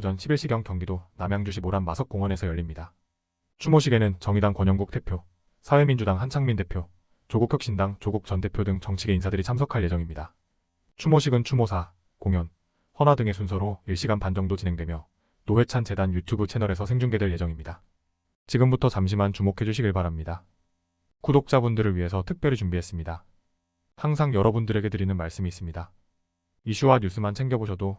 오전 11시경 경기도 남양주시 모란 마석공원에서 열립니다. 추모식에는 정의당 권영국 대표, 사회민주당 한창민 대표, 조국혁신당 조국 전 대표 등 정치계 인사들이 참석할 예정입니다. 추모식은 추모사, 공연, 헌화 등의 순서로 1시간 반 정도 진행되며 노회찬 재단 유튜브 채널에서 생중계될 예정입니다. 지금부터 잠시만 주목해 주시길 바랍니다. 구독자분들을 위해서 특별히 준비했습니다. 항상 여러분들에게 드리는 말씀이 있습니다. 이슈와 뉴스만 챙겨보셔도